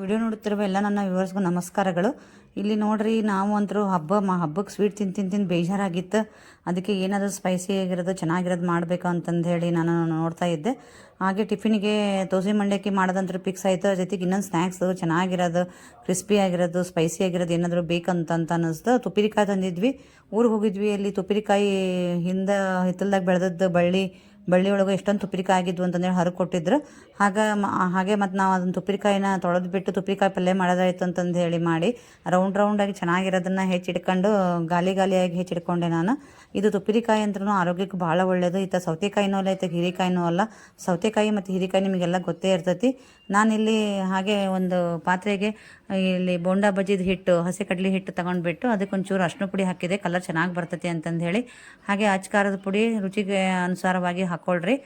Video ನೋಡುತ್ತಿರುವ ಎಲ್ಲ ನನ್ನ ವ್ಯೂವರ್ಸ್ಗೂ ನಮಸ್ಕಾರಗಳು. ಇಲ್ಲಿ ನೋಡ್ರಿ, ನಾವು ಅಂತರೂ ಹಬ್ಬ ಮ ಹಬ್ಬಕ್ಕೆ ಸ್ವೀಟ್ ತಿಂದು ತಿಂದು ತಿಂದು ಬೇಜಾರಾಗಿತ್ತು. ಅದಕ್ಕೆ ಏನಾದರೂ ಸ್ಪೈಸಿ ಆಗಿರೋದು, ಚೆನ್ನಾಗಿರೋದು ಮಾಡಬೇಕು ಅಂತಂದು ಹೇಳಿ ನಾನು ನೋಡ್ತಾ ಇದ್ದೆ. ಹಾಗೆ ಟಿಫಿನಿಗೆ ದೋಸೆ ಮಂಡಕ್ಕಿ ಮಾಡೋದಂತರೂ ಫಿಕ್ಸ್ ಆಯಿತು. ಜೊತೆಗೆ ಇನ್ನೊಂದು ಸ್ನ್ಯಾಕ್ಸು ಚೆನ್ನಾಗಿರೋದು ಕ್ರಿಸ್ಪಿ ಆಗಿರೋದು ಸ್ಪೈಸಿ ಆಗಿರೋದು ಏನಾದರೂ ಬೇಕಂತ ಅಂತ ಅನ್ನಿಸ್ತು. ತುಪ್ಪಿರಿಕಾಯಿ ತಂದಿದ್ವಿ. ಊರಿಗೆ ಹೋಗಿದ್ವಿ ಅಲ್ಲಿ ತುಪ್ಪಿರಿಕಾಯಿ ಹಿಂದೆ ಹಿತ್ತಲ್ದಾಗ ಬೆಳೆದದ್ದು ಬಳ್ಳಿ ಬಳ್ಳಿ ಒಳಗೆ ಎಷ್ಟೊಂದು ತುಪ್ಪರಿಕಾಯಿ ಆಗಿದ್ವು ಅಂತಂದೇಳಿ ಹರಗೆ ಕೊಟ್ಟಿದ್ರು. ಆಗ ಹಾಗೆ ಮತ್ತು ನಾವು ಅದನ್ನು ತುಪ್ಪರಿಕಾಯಿನ ತೊಳೆದು ಬಿಟ್ಟು ತುಪ್ಪಿಕಾಯಿ ಪಲ್ಯ ಮಾಡೋದಾಯ್ತು ಅಂತಂದು ಹೇಳಿ ಮಾಡಿ ರೌಂಡ್ ರೌಂಡಾಗಿ ಚೆನ್ನಾಗಿರೋದನ್ನು ಹೆಚ್ಚಿಡ್ಕೊಂಡು ಗಾಲಿ ಗಾಲಿಯಾಗಿ ಹೆಚ್ಚಿಡ್ಕೊಂಡೆ ನಾನು. ಇದು ತುಪ್ಪರಿಕಾಯಿ ಅಂದ್ರೂ ಆರೋಗ್ಯಕ್ಕೆ ಭಾಳ ಒಳ್ಳೆಯದು ಈತ ಸೌತೆಕಾಯಿನೂ ಅಲ್ಲ ಇತ್ತ ಹೀರೆಕಾಯಿನೂ ಅಲ್ಲ. ಸೌತೆಕಾಯಿ ಮತ್ತು ಹೀರೆಕಾಯಿ ನಿಮಗೆಲ್ಲ ಗೊತ್ತೇ ಇರ್ತೈತಿ. ನಾನಿಲ್ಲಿ ಹಾಗೆ ಒಂದು ಪಾತ್ರೆಗೆ ಇಲ್ಲಿ ಬೋಂಡಾ ಬಜ್ಜಿದ ಹಿಟ್ಟು, ಹಸಿ ಕಡಲೆ ಹಿಟ್ಟು ತೊಗೊಂಡ್ಬಿಟ್ಟು ಅದಕ್ಕೆ ಒಂಚೂರು ಅರ್ಶಿನ ಪುಡಿ ಹಾಕಿದೆ. ಕಲರ್ ಚೆನ್ನಾಗಿ ಬರ್ತೈತಿ ಅಂತಂದು ಹೇಳಿ ಹಾಗೆ ಅಚ್ಚ ಖಾರದ ಪುಡಿ ರುಚಿಗೆ ಅನುಸಾರವಾಗಿ ಹಾಕ್ಕೊಳ್ರಿ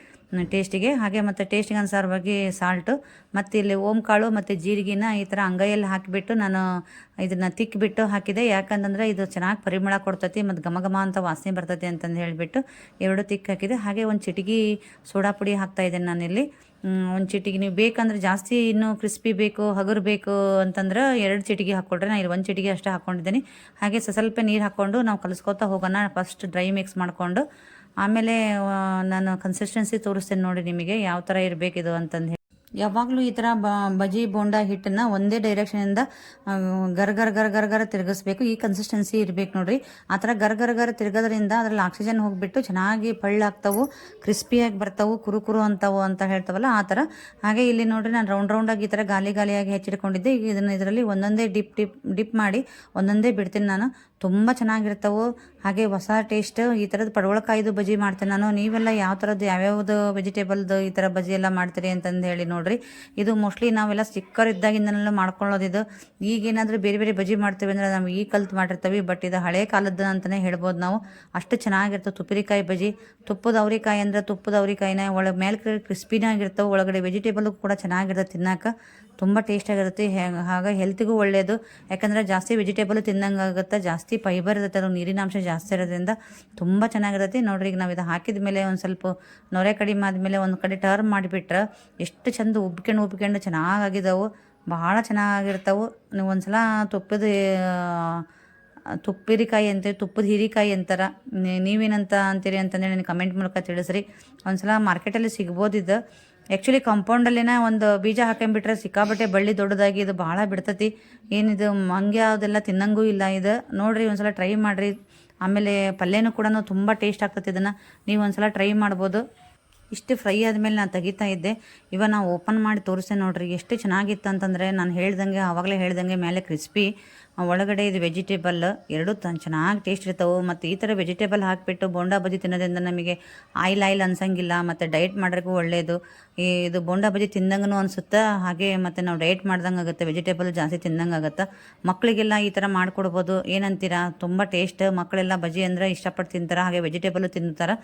ಟೇಸ್ಟಿಗೆ. ಹಾಗೆ ಮತ್ತು ಟೇಸ್ಟಿಗೆ ಅನುಸಾರವಾಗಿ ಸಾಲ್ಟು ಮತ್ತು ಇಲ್ಲಿ ಓಮ್ ಕಾಳು, ಮತ್ತು ಜೀರಿಗೆನ ಈ ಥರ ಅಂಗೈಯಲ್ಲಿ ಹಾಕಿಬಿಟ್ಟು ನಾನು ಇದನ್ನು ತಿಕ್ಕಿಬಿಟ್ಟು ಹಾಕಿದೆ. ಯಾಕಂತಂದರೆ ಇದು ಚೆನ್ನಾಗಿ ಪರಿಮಳ ಕೊಡ್ತೈತಿ ಮತ್ತು ಘಮ ಅಂತ ವಾಸನೆ ಬರ್ತೈತಿ ಅಂತಂದು ಹೇಳಿಬಿಟ್ಟು ಎರಡು ತಿಕ್ಕಿ ಹಾಕಿದೆ. ಹಾಗೆ ಒಂದು ಚಿಟಿಗಿ ಸೋಡಾ ಪುಡಿ ಹಾಕ್ತಾ ಇದ್ದೇನೆ ನಾನಿಲ್ಲಿ. ಒಂದು ಚಿಟಿಗೆ ನೀವು ಬೇಕಂದ್ರೆ ಜಾಸ್ತಿ ಇನ್ನೂ ಕ್ರಿಸ್ಪಿ ಬೇಕು, ಹಗುರು ಬೇಕು ಅಂತಂದ್ರೆ ಎರಡು ಚಿಟಿಗೆ ಹಾಕ್ಕೊಂಡ್ರೆ ನಾನು ಇಲ್ಲಿ ಒಂದು ಚಿಟಿಗೆ ಅಷ್ಟೇ ಹಾಕ್ಕೊಂಡಿದ್ದೀನಿ ಹಾಗೆ ಸ್ವಲ್ಪ ನೀರು ಹಾಕ್ಕೊಂಡು ನಾವು ಕಲಿಸ್ಕೊತಾ ಹೋಗೋಣ. ಫಸ್ಟ್ ಡ್ರೈ ಮಿಕ್ಸ್ ಮಾಡಿಕೊಂಡು. ಆಮೇಲೆ ನಾನು ಕನ್ಸಿಸ್ಟೆನ್ಸಿ ತೋರಿಸ್ತೇನೆ ನೋಡಿ ನಿಮಗೆ ಯಾವ ಥರ ಇರಬೇಕಿದು ಅಂತಂದು ಹೇಳಿ. ಯಾವಾಗಲೂ ಈ ಥರ ಬ, ಬಜಿ ಬೋಂಡ ಹಿಟ್ಟನ್ನು ಒಂದೇ ಡೈರೆಕ್ಷನಿಂದ ಗರ್ ಗರ್ ಗರ್ ಗರ್, ಗರ ತಿರುಗಿಸ್ಬೇಕು. ಈ ಕನ್ಸಿಸ್ಟೆನ್ಸಿ ಇರಬೇಕು ನೋಡ್ರಿ. ಆ ಥರ ಗರ್ ಗರ್ ಗರ್ ತಿರ್ಗೋದ್ರಿಂದ ಅದರಲ್ಲಿ ಆಕ್ಸಿಜನ್ ಹೋಗಿಬಿಟ್ಟು ಚೆನ್ನಾಗಿ ಪಳ್ಳಾಗ್ತವು ಕ್ರಿಸ್ಪಿಯಾಗಿ ಬರ್ತಾವು, ಕುರು ಕುರು ಅಂತವು ಅಂತ ಹೇಳ್ತಾವಲ್ಲ ಆ ಥರ ಹಾಗೆ ಇಲ್ಲಿ ನೋಡ್ರಿ ನಾನು ರೌಂಡ್ ರೌಂಡಾಗಿ ಈ ಥರ ಗಾಲಿ ಗಾಲಿಯಾಗಿ ಹೆಚ್ಚಿಟ್ಕೊಂಡಿದ್ದೆ. ಈಗ ಇದನ್ನು ಇದರಲ್ಲಿ ಒಂದೊಂದೇ ಡಿಪ್ ಡಿಪ್ ಡಿಪ್ ಮಾಡಿ ಒಂದೊಂದೇ ಬಿಡ್ತೀನಿ ನಾನು. ತುಂಬ ಚೆನ್ನಾಗಿರ್ತವೆ ಹಾಗೆ ಹೊಸ ಟೇಸ್ಟ್ ಈ ಥರದ್ದು ಪಡವಳಕಾಯಿದು ಬಜ್ಜಿ ಮಾಡ್ತೇನೆ ನಾನು. ನೀವೆಲ್ಲ ಯಾವ ಥರದ್ದು ಯಾವ್ಯಾವ್ದು ವೆಜಿಟೇಬಲ್ದು ಈ ಥರ ಬಜ್ಜಿ ಎಲ್ಲ ಮಾಡ್ತೀರಿ ಅಂತಂದು ಹೇಳಿ ನೋಡಿರಿ. ಇದು ಮೋಸ್ಟ್ಲಿ ನಾವೆಲ್ಲ ಚಿಕ್ಕರ್ ಇದ್ದಾಗಿಂದನೆಲ್ಲ ಮಾಡ್ಕೊಳ್ಳೋದು ಇದು. ಈಗೇನಾದರೂ ಬೇರೆ ಬೇರೆ ಬಜ್ಜಿ ಮಾಡ್ತೀವಿ ಅಂದರೆ ನಾವು ಈಗ ಕಲ್ತು ಮಾಡಿರ್ತೀವಿ. ಬಟ್ ಇದು ಹಳೆ ಕಾಲದ್ದು ಅಂತಲೇ ಹೇಳ್ಬೋದು ನಾವು. ಅಷ್ಟು ಚೆನ್ನಾಗಿರ್ತವೆ ತುಪ್ಪಿರಿಕಾಯಿ ಬಜ್ಜಿ. ತುಪ್ಪದ ಅವ್ರಿಕಾಯಿ ಅಂದರೆ ತುಪ್ಪದ ಅವ್ರಿಕಾಯಿನ ಒಳಗೆ ಮೇಲೆ ಕ್ರಿಸ್ಪಿನೇ ಆಗಿರ್ತಾವೆ. ಒಳಗಡೆ ವೆಜಿಟೇಬಲ್ ಕೂಡ ಚೆನ್ನಾಗಿರ್ತದೆ ತಿನ್ನಕ್ಕೆ ತುಂಬ ಟೇಸ್ಟಾಗಿರುತ್ತೆ ಹಾಗೆ ಹೆಲ್ತಿಗೂ ಒಳ್ಳೆಯದು ಯಾಕಂದರೆ ಜಾಸ್ತಿ ವೆಜಿಟೇಬಲ್ ತಿನ್ನಂಗೆ ಆಗುತ್ತೆ ಜಾಸ್ತಿ ಫೈಬರ್ ಇರುತ್ತೆ ಅದು ನೀರಿನಾಂಶ ಜಾಸ್ತಿ ಇರೋದ್ರಿಂದ ತುಂಬ ಚೆನ್ನಾಗಿರುತ್ತೆ. ನೋಡ್ರಿ ಈಗ ನಾವು ಇದು ಹಾಕಿದ ಮೇಲೆ ಒಂದು ಸ್ವಲ್ಪ ನೊರೆ ಕಡಿಮೆ ಆದಮೇಲೆ ಒಂದು ಕಡೆ ಟರ್ನ್ ಮಾಡಿಬಿಟ್ರೆ ಎಷ್ಟು ಚಂದ ಉಬ್ಕೊಂಡು ಉಬ್ಕೊಂಡು ಚೆನ್ನಾಗಿದ್ದಾವೆ ಭಾಳ ಚೆನ್ನಾಗಿರ್ತಾವೆ. ನೀವು ಒಂದ್ಸಲ ತುಪ್ಪದ ಆ, ತುಪ್ಪಿರಿಕಾಯಿ ಅಂತೀವಿ ತುಪ್ಪದ ಹೀರಿಕಾಯಿ ಅಂತಾರ. ನೀವೇನಂತ ಅಂತೀರಿ ಅಂತಂದೇಳಿ ನನಗೆ ಕಮೆಂಟ್ ಮೂಲಕ ತಿಳಿಸ್ರಿ. ಒಂದು ಸಲ ಮಾರ್ಕೆಟಲ್ಲಿ ಸಿಗ್ಬೋದಿದ್ದು ಆ್ಯಕ್ಚುಲಿ ಕಾಂಪೌಂಡಲ್ಲಿನ ಒಂದು ಬೀಜ ಹಾಕೊಂಡ್ಬಿಟ್ರೆ ಸಿಕ್ಕಾಬಟ್ಟೆ ಬಳ್ಳಿ ದೊಡ್ಡದಾಗಿ ಇದು ಭಾಳ ಬಿಡ್ತತಿ. ಏನಿದು ಮಂಗ್ಯ ಅದೆಲ್ಲ ತಿನ್ನಂಗೂ ಇಲ್ಲ ಇದು. ನೋಡಿರಿ ಒಂದು ಸಲ ಟ್ರೈ ಮಾಡಿರಿ. ಆಮೇಲೆ ಪಲ್ಯನೂ ಕೂಡ ತುಂಬ ಟೇಸ್ಟ್ ಆಗ್ತತಿ ಇದನ್ನು. ನೀವು ಒಂದು ಸಲ ಟ್ರೈ ಮಾಡ್ಬೋದು. ಇಷ್ಟು ಫ್ರೈ ಆದಮೇಲೆ ನಾನು ತೆಗಿತಾ ಇದ್ದೆ. ಇವಾಗ ನಾವು ಓಪನ್ ಮಾಡಿ ತೋರಿಸ್ತೆ ನೋಡಿರಿ, ಎಷ್ಟು ಚೆನ್ನಾಗಿತ್ತು ಅಂತಂದರೆ ನಾನು ಹೇಳ್ದಂಗೆ, ಆವಾಗಲೇ ಹೇಳ್ದಂಗೆ, ಮೇಲೆ ಕ್ರಿಸ್ಪಿ ಒಳಗಡೆ ಇದು ವೆಜಿಟೇಬಲ್ ಎರಡೂ ತ ಚೆನ್ನಾಗಿ ಟೇಸ್ಟ್ ಇರ್ತಾವೆ ಮತ್ತು ಈ ಥರ ವೆಜಿಟೇಬಲ್ ಹಾಕಿಬಿಟ್ಟು ಬೋಂಡಾ ಬಜ್ಜಿ ತಿನ್ನೋದ್ರಿಂದ ನಮಗೆ ಆಯಿಲ್ ಆಯಿಲ್ ಅನ್ಸಂಗಿಲ್ಲ ಮತ್ತು ಡಯಟ್ ಮಾಡೋಕ್ಕೂ ಒಳ್ಳೆಯದು ಈ ಇದು ಬೋಂಡಾ ಬಜ್ಜಿ ತಿಂದಂಗೂ ಅನಿಸುತ್ತೆ? ಹಾಗೆ ಮತ್ತು ನಾವು ಡಯಟ್ ಮಾಡ್ದಂಗೆ ಆಗುತ್ತೆ ವೆಜಿಟೇಬಲ್ ಜಾಸ್ತಿ ತಿಂದಂಗೆ ಆಗುತ್ತೆ? ಮಕ್ಕಳಿಗೆಲ್ಲ ಈ ಥರ ಮಾಡಿಕೊಡ್ಬೋದು, ಏನಂತೀರಾ? ತುಂಬ ಟೇಸ್ಟ್ ಮಕ್ಕಳೆಲ್ಲ ಬಜ್ಜಿ ಅಂದರೆ ಇಷ್ಟಪಟ್ಟು ತಿಂತಾರೆ? ಹಾಗೆ ವೆಜಿಟೇಬಲು ತಿಂತಾರೆ?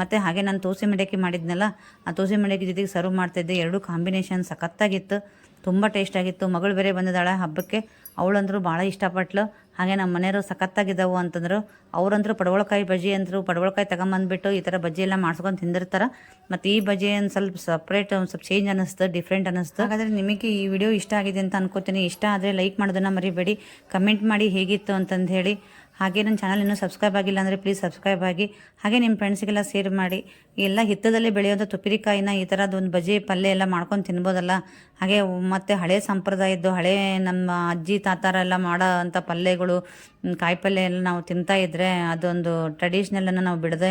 ಮತ್ತು ಹಾಗೆ ನಾನು ತೋಸೆ ಮಂಡಕ್ಕಿ ಮಾಡಿದ್ನಲ್ಲ, ಆ ತೋಸೆ ಮಂಡಕ್ಕಿ ಜೊತೆಗೆ ಸರ್ವ್ ಮಾಡ್ತಾಯಿದ್ದೆ ಎರಡೂ ಕಾಂಬಿನೇಷನ್ ಸಖತ್ತಾಗಿತ್ತು, ತುಂಬ ಟೇಸ್ಟ್ ಆಗಿತ್ತು. ಮಗಳು ಬೇರೆ ಬಂದಿದ್ದಾಳೆ, ಹಬ್ಬಕ್ಕೆ ಅವಳಂದ್ರು ಭಾಳ ಇಷ್ಟಪಟ್ಲು. ಹಾಗೆ ನಮ್ಮ ಮನೆಯವರು ಸಖತ್ತಾಗಿದ್ದಾವು ಅಂತಂದ್ರು. ಅವ್ರಂದ್ರು ಪಡವಳಕಾಯಿ ಬಜ್ಜಿ ಅಂದರು. ಪಡವಳಕಾಯಿ ತಗೊಂಬಂದ್ಬಿಟ್ಟು ಈ ಥರ ಬಜ್ಜಿ ಎಲ್ಲ ಮಾಡ್ಸ್ಕೊಂಡು ತಿಂದಿರ್ತಾರೆ. ಮತ್ತು ಈ ಬಜ್ಜಿ ಒಂದು ಸ್ವಲ್ಪ ಸಪ್ರೇಟ್ ಒಂದು ಸ್ವಲ್ಪ ಚೇಂಜ್ ಅನ್ನಿಸ್ತು ಡಿಫ್ರೆಂಟ್ ಅನ್ನಿಸ್ತು ಹಾಗಾದರೆ ನಿಮಗೆ ಈ ವಿಡಿಯೋ ಇಷ್ಟ ಆಗಿದೆ ಅಂತ ಅನ್ಕೋತೀನಿ. ಇಷ್ಟ ಆದರೆ ಲೈಕ್ ಮಾಡೋದನ್ನು ಮರಿಬೇಡಿ. ಕಮೆಂಟ್ ಮಾಡಿ ಹೇಗಿತ್ತು ಅಂತಂದು ಹೇಳಿ. ಹಾಗೆ ನನ್ನ ಚಾನಲ್ ಇನ್ನೂ ಸಬ್ಸ್ಕ್ರೈಬ್ ಆಗಿಲ್ಲ ಅಂದರೆ ಪ್ಲೀಸ್ ಸಬ್ಸ್ಕ್ರೈಬ್ ಆಗಿ. ಹಾಗೆ ನಿಮ್ಮ ಫ್ರೆಂಡ್ಸ್ಗೆಲ್ಲ ಶೇರ್ ಮಾಡಿ. ಎಲ್ಲ ಹಿತ್ತದಲ್ಲಿ ಬೆಳೆಯೋಂಥ ತುಪ್ಪಿರಿಕಾಯಿನ ಈ ಥರದ್ದು ಒಂದು ಬಜೆ ಪಲ್ಯ ಎಲ್ಲ ಮಾಡ್ಕೊಂಡು ತಿನ್ಬೋದಲ್ಲ? ಹಾಗೆ ಮತ್ತು ಹಳೆ ಸಂಪ್ರದಾಯದ್ದು, ಹಳೆ ನಮ್ಮ ಅಜ್ಜಿ, ತಾತಾರ ಎಲ್ಲ ಮಾಡೋ ಅಂಥ ಪಲ್ಯಗಳು ಕಾಯಿ ಪಲ್ಯ ಎಲ್ಲ ನಾವು ತಿಂತಾ ಇದ್ದರೆ ಅದೊಂದು ಟ್ರೆಡಿಷ್ನಲನ್ನು ನಾವು ಬಿಡದೆ